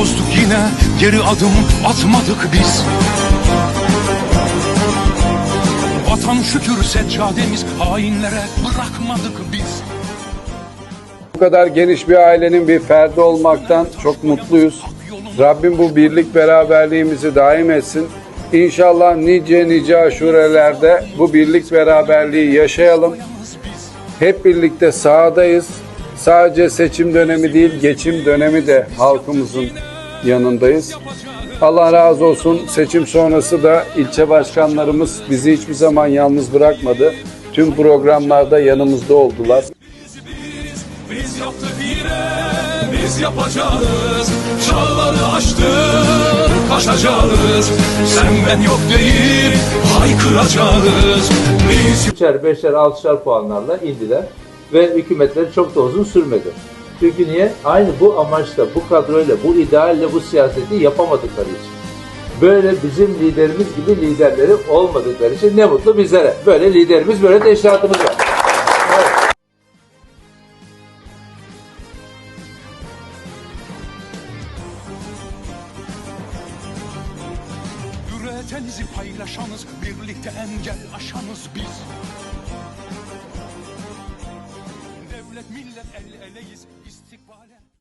bozduk yine Geri adım atmadık biz Vatan şükür seccademiz Hainlere bırakmadık biz Bu kadar geniş bir ailenin bir ferdi olmaktan çok mutluyuz. Rabbim bu birlik beraberliğimizi daim etsin. İnşallah nice nice aşurelerde bu birlik beraberliği yaşayalım. Hep birlikte sahadayız. Sadece seçim dönemi değil, geçim dönemi de halkımızın yanındayız. Allah razı olsun. Seçim sonrası da ilçe başkanlarımız bizi hiçbir zaman yalnız bırakmadı. Tüm programlarda yanımızda oldular. Biz yaptık yine biz yapacağız Çağları aştık kaçacağız Sen ben yok değil haykıracağız Biz üçer, beşer, altışar puanlarla indiler ve hükümetleri çok da uzun sürmedi. Çünkü niye? Aynı bu amaçla, bu kadroyla, bu idealle bu siyaseti yapamadıkları için. Böyle bizim liderimiz gibi liderleri olmadıkları için ne mutlu bizlere. Böyle liderimiz, böyle teşkilatımız var. Üretenizi paylaşanız Birlikte engel aşanız biz ملة ملة الأنايس يستكبر